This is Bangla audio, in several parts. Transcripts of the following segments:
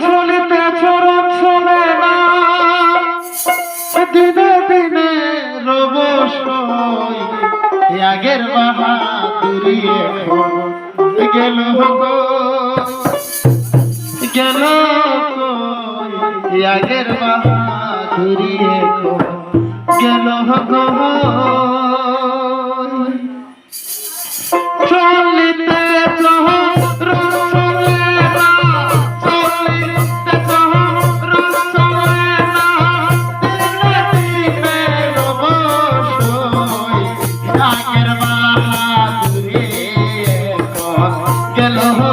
চলিতে চরণ চলে না। দিনে দিনে রব আগের বাহাদুরি এখন গেল গো গেল আগের বাহাদুরি এখন গেল গো আগের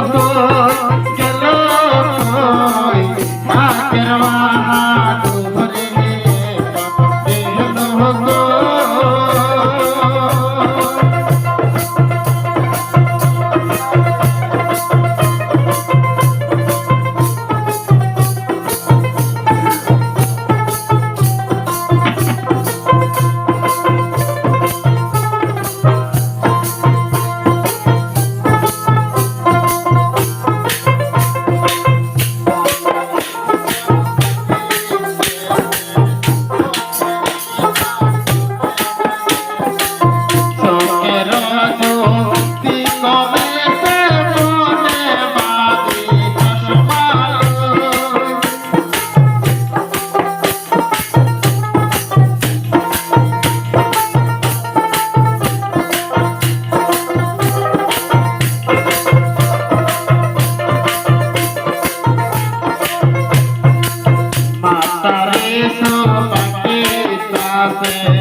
सो पके विश्वास